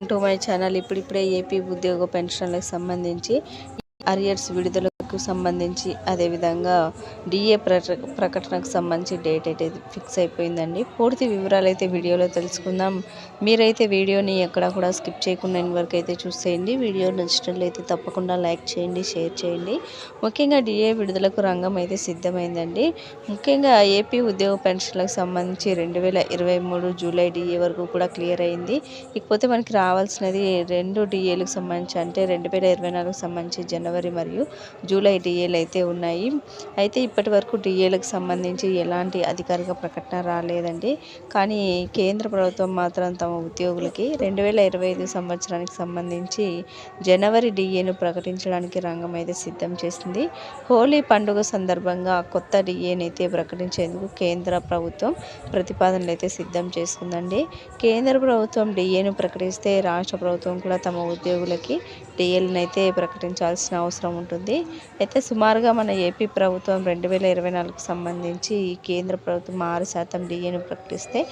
To my channel ఇప్పుడిప్పుడే AP ఉద్యోగ పెన్షన్లకు సంబంధించి అరియర్స్ విడుదల డేట్కు సంబంధించి అదేవిధంగా డిఏ ప్రకటనకు సంబంధించి డేట్ అయితే ఫిక్స్ అయిపోయిందండి. పూర్తి వివరాలు అయితే వీడియోలో తెలుసుకుందాం. మీరైతే వీడియోని ఎక్కడ కూడా స్కిప్ చేయకుండా వరకు అయితే చూసేయండి. వీడియో నచ్చినట్లయితే తప్పకుండా లైక్ చేయండి షేర్ చేయండి. ముఖ్యంగా డిఏ విడుదలకు రంగం అయితే సిద్ధమైందండి. ముఖ్యంగా ఏపీ ఉద్యోగ పెన్షన్లకు సంబంధించి రెండు వేల ఇరవై మూడు జూలై డిఏ వరకు కూడా క్లియర్ అయింది. ఇకపోతే మనకి రావాల్సినది రెండు డిఏలకు సంబంధించి అంటే రెండు వేల ఇరవై నాలుగుకు సంబంధించి జనవరి మరియు జూలై డిఏలు అయితే ఉన్నాయి. అయితే ఇప్పటి వరకు డిఏలకు సంబంధించి ఎలాంటి అధికారిక ప్రకటన రాలేదండి. కానీ కేంద్ర ప్రభుత్వం మాత్రం తమ ఉద్యోగులకి రెండు వేల ఇరవై ఐదు సంవత్సరానికి సంబంధించి జనవరి డిఏను ప్రకటించడానికి రంగం అయితే సిద్ధం చేసింది. హోలీ పండుగ సందర్భంగా కొత్త డిఏని అయితే ప్రకటించేందుకు కేంద్ర ప్రభుత్వం ప్రతిపాదనలు అయితే సిద్ధం చేసుకుందండి. కేంద్ర ప్రభుత్వం డిఏను ప్రకటిస్తే రాష్ట్ర ప్రభుత్వం కూడా తమ ఉద్యోగులకి డిఎల్ని అయితే ప్రకటించాల్సిన అవసరం ఉంటుంది. అయితే సుమారుగా మన ఏపీ ప్రభుత్వం రెండు వేల ఇరవై నాలుగుకు సంబంధించి కేంద్ర ప్రభుత్వం ఆరు శాతం డిఏను ప్రకటిస్తే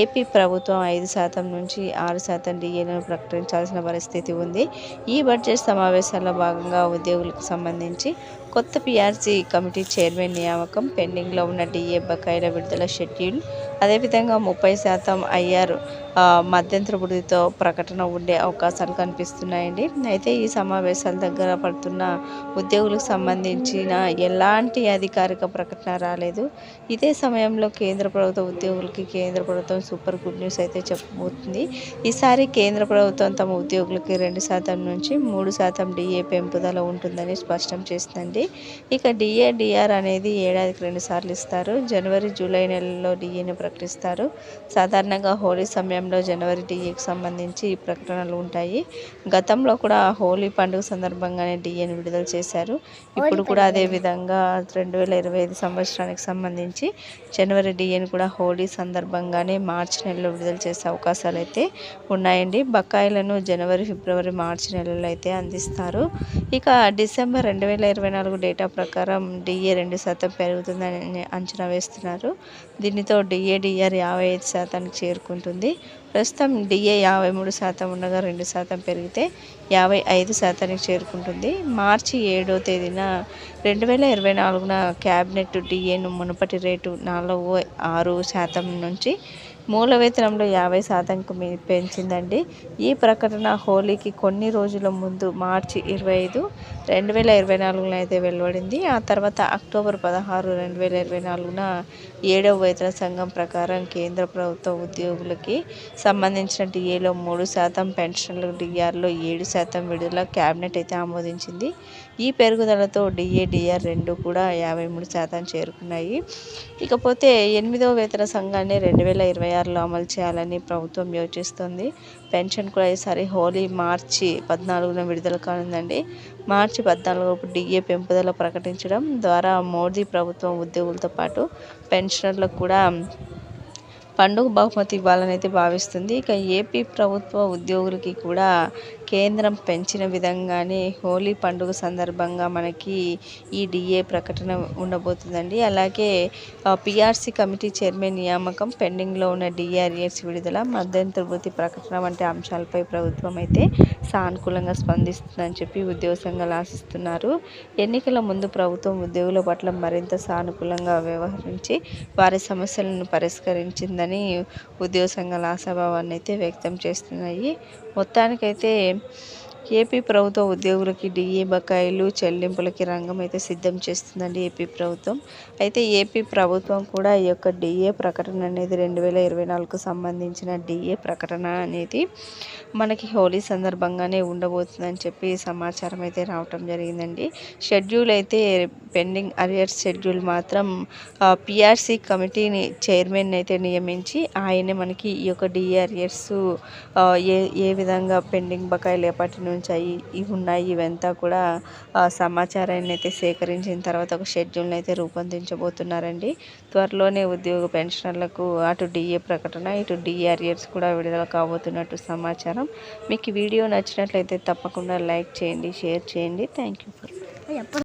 ఏపీ ప్రభుత్వం ఐదు శాతం నుంచి ఆరు శాతం డిఏలను ప్రకటించాల్సిన పరిస్థితి ఉంది. ఈ బడ్జెట్ సమావేశాల్లో భాగంగా ఉద్యోగులకు సంబంధించి కొత్త పిఆర్సీ కమిటీ చైర్మన్ నియామకం పెండింగ్లో ఉన్న డిఏ బకాయిల విడుదల షెడ్యూల్ అదేవిధంగా ముప్పై శాతం ఐఆర్ మధ్యంతర బుద్ధితో ప్రకటన ఉండే అవకాశాలు కనిపిస్తున్నాయండి. అయితే ఈ సమావేశాల దగ్గర పడుతున్న ఉద్యోగులకు సంబంధించిన ఎలాంటి అధికారిక ప్రకటన రాలేదు. ఇదే సమయంలో కేంద్ర ప్రభుత్వ ఉద్యోగులకి కేంద్ర ప్రభుత్వం సూపర్ గుడ్ న్యూస్ అయితే చెప్పబోతుంది. ఈసారి కేంద్ర ప్రభుత్వం తమ ఉద్యోగులకి రెండు శాతం నుంచి మూడు శాతం డిఏ పెంపుదల ఉంటుందని స్పష్టం చేస్తుందండి ఇక డిఏ డిఆర్ అనేది ఏడాదికి రెండు సార్లు ఇస్తారు. జనవరి జూలై నెలలో డిఏని ప్రకటిస్తారు. సాధారణంగా హోలీ సమయం సమయంలో జనవరి డిఏకి సంబంధించి ప్రకటనలు ఉంటాయి. గతంలో కూడా హోలీ పండుగ సందర్భంగానే డిఏని విడుదల చేశారు. ఇప్పుడు కూడా అదే విధంగా రెండు వేల ఇరవై ఐదు సంవత్సరానికి సంబంధించి జనవరి డిఏని కూడా హోలీ సందర్భంగానే మార్చి నెలలో విడుదల చేసే అవకాశాలు అయితే ఉన్నాయండి. బకాయిలను జనవరి ఫిబ్రవరి మార్చి నెలలో అయితే అందిస్తారు. ఇక డిసెంబర్ రెండు వేల ఇరవై నాలుగు డేటా ప్రకారం డిఏ రెండు శాతం పెరుగుతుందని అంచనా వేస్తున్నారు. దీనితో డిఏడిఆర్ యాభై ఐదు శాతానికి చేరుకుంటుంది. ప్రస్తుతం డిఏ యాభై మూడు శాతం ఉండగా రెండు శాతం పెరిగితే యాభై ఐదు శాతానికి చేరుకుంటుంది. మార్చి ఏడో తేదీన రెండు వేల ఇరవై నాలుగున క్యాబినెట్ డిఏను మునుపటి రేటు నాలుగు ఆరు శాతం నుంచి మూల వేతనంలో యాభై శాతంకు పెంచిందండి. ఈ ప్రకటన హోలీకి కొన్ని రోజుల ముందు మార్చి ఇరవై ఐదు రెండు వేల ఇరవై నాలుగున అయితే వెలువడింది. ఆ తర్వాత అక్టోబర్ పదహారు రెండు వేల ఇరవై నాలుగున ఏడవ వేతన సంఘం ప్రకారం కేంద్ర ప్రభుత్వ ఉద్యోగులకి సంబంధించిన డిఏలో మూడు శాతం పెన్షన్లు డిఆర్లో ఏడు శాతం విడుదల క్యాబినెట్ అయితే ఆమోదించింది. ఈ పెరుగుదలతో డిఏ డిఆర్ రెండు కూడా యాభై మూడు శాతం చేరుకున్నాయి. ఇకపోతే ఎనిమిదవ వేతన సంఘాన్ని రెండు వేల ఇరవై ఆరులో అమలు చేయాలని ప్రభుత్వం యోచిస్తుంది. పెన్షన్ కూడా ఈసారి హోలీ మార్చి పద్నాలుగున విడుదల కానుందండి. మార్చి పద్నాలుగు డిఏ పెంపుదల ప్రకటించడం ద్వారా మోదీ ప్రభుత్వం ఉద్యోగులతో పాటు పెన్షనర్లకు కూడా పండుగ బహుమతి ఇవ్వాలని అయితే భావిస్తుంది. ఇక ఏపీ ప్రభుత్వ ఉద్యోగులకి కూడా కేంద్రం పెంచిన విధంగానే హోలీ పండుగ సందర్భంగా మనకి ఈ డిఏ ప్రకటన ఉండబోతుందండి. అలాగే పిఆర్సీ కమిటీ చైర్మన్ నియామకం పెండింగ్లో ఉన్న డిఆర్ఏస్ విడుదల మధ్యంతర వృత్తి ప్రకటన వంటి అంశాలపై ప్రభుత్వం అయితే సానుకూలంగా స్పందిస్తుందని చెప్పి ఉద్యోగ సంఘాలు ఆశిస్తున్నారు. ఎన్నికల ముందు ప్రభుత్వం ఉద్యోగుల పట్ల మరింత సానుకూలంగా వ్యవహరించి వారి సమస్యలను పరిష్కరించిందని ఉద్యోగ సంఘాల ఆశాభావాన్ని అయితే వ్యక్తం చేస్తున్నాయి. మొత్తానికైతే ఏపీ ప్రభుత్వ ఉద్యోగులకి డిఏ బకాయిలు చెల్లింపులకి రంగం అయితే సిద్ధం చేస్తుందండి ఏపీ ప్రభుత్వం. అయితే ఏపీ ప్రభుత్వం కూడా ఈ యొక్క డిఏ ప్రకటన అనేది రెండు వేల ఇరవై నాలుగుకు సంబంధించిన డిఏ ప్రకటన అనేది మనకి హోలీ సందర్భంగానే ఉండబోతుందని చెప్పి సమాచారం అయితే రావటం జరిగిందండి. షెడ్యూల్ అయితే పెండింగ్ అరియర్స్ షెడ్యూల్ మాత్రం పిఆర్సీ కమిటీని చైర్మన్ అయితే నియమించి ఆయనే మనకి ఈ యొక్క డిఆర్ఎస్ ఏ ఏ విధంగా పెండింగ్ బకాయిలు ఎప్పటి నుంచి ఇవి ఉన్నాయి. ఇవంతా కూడా సమాచారాన్ని అయితే సేకరించిన తర్వాత ఒక షెడ్యూల్ని అయితే రూపొందించబోతున్నారండి. త్వరలోనే ఉద్యోగ పెన్షనర్లకు అటు డిఏ ప్రకటన ఇటు డిఆర్ఎస్ కూడా విడుదల కాబోతున్నట్టు సమాచారం. మీకు వీడియో నచ్చినట్లయితే తప్పకుండా లైక్ చేయండి షేర్ చేయండి. Thank you for